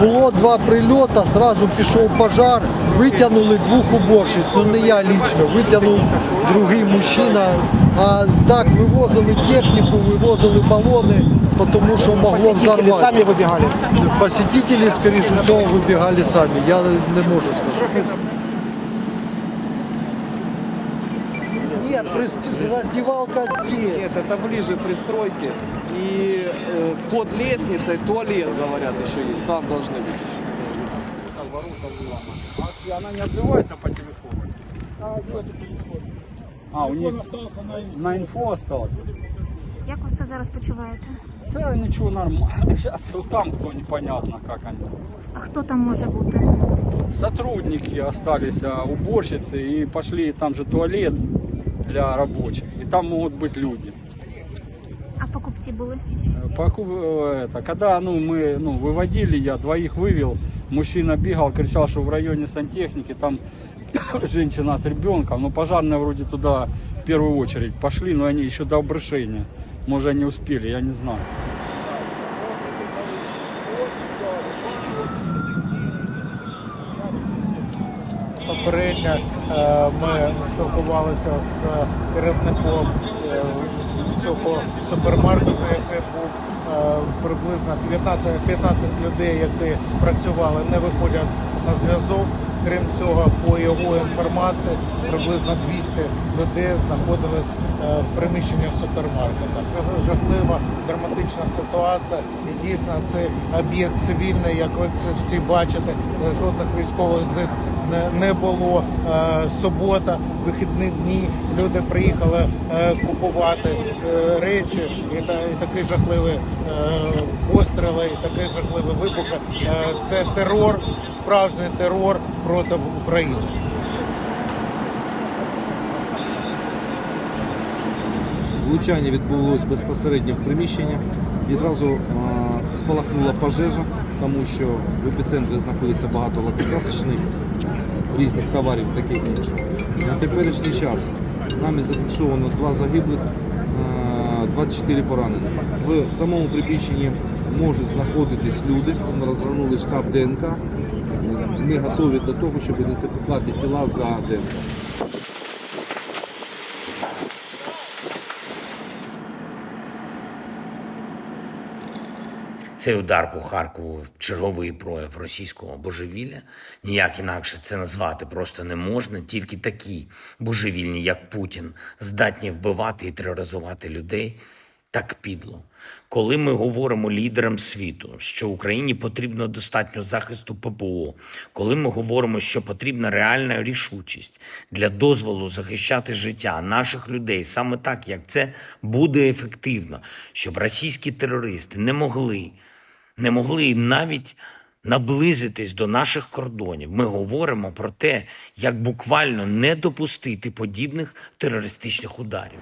Було два прильоти, сразу пішов пожар, витягнули двох уборщиць, ну не я лично, витягнув другий мужчина. А так вивозили техніку, вивозили балони, тому що могло Посетители взорватися. сами выбегали. Посетители, скоріше всього, вибігали самі. Я не можу сказати. Ні, роздівалка здесь. Нет, это ближе пристройки. И э, под лестницей туалет, говорят, еще есть. Там должны быть еще. Она не отзывается по телефону. А, у них на инфо остался. Як ви все зараз почуваєте? Да ничего, нормально. Сейчас был там кто непонятно, как они. А хто там може бути? Сотрудники остались, а, уборщицы, и пошли, там же туалет для рабочих. И там могут быть люди. А покупці були? Э, поку- э, Это, когда ну, мы ну, выводили, я двоих вывел, мужчина бегал, кричал, что в районе сантехники, там женщина с ребенком, но пожарные вроде туда в первую очередь пошли, но они еще до обрушения. Может, они успели, я не знаю. Попередньо е, ми спілкувалися з керівником е, цього супермаркету, який був приблизно 15, 15 людей, які працювали, не виходять на зв'язок. Крім цього, по його інформації, приблизно 200 людей знаходились е, в приміщенні супермаркета. Жахлива, драматична ситуація. І дійсно це об'єкт цивільний, як ви це всі бачите. Жодних військових здесь не, було. Е, субота, вихідні дні. Люди приїхали е, купувати е, речі, і, та, і такі жахливі е, постріли, і такі жахливі вибухи. Е, це терор, справжній терор проти України. Влучання відбулось безпосередньо в приміщення. Відразу е, спалахнула пожежа, тому що в епіцентрі знаходиться багато лакокрасочних різних товарів, таких інших. На теперішній час нами зафіксовано два загиблих, е, 24 поранені. В самому приміщенні можуть знаходитись люди. Ми розгорнули штаб ДНК. Ми готові до того, щоб ідентифікувати тіла за ДНК. Цей удар по Харкову черговий прояв російського божевілля. Ніяк інакше це назвати просто не можна. Тільки такі божевільні, як Путін, здатні вбивати і тероризувати людей так підло. Коли ми говоримо лідерам світу, що Україні потрібно достатньо захисту ППО, коли ми говоримо, що потрібна реальна рішучість для дозволу захищати життя наших людей саме так, як це буде ефективно, щоб російські терористи не могли не могли навіть наблизитись до наших кордонів. Ми говоримо про те, як буквально не допустити подібних терористичних ударів.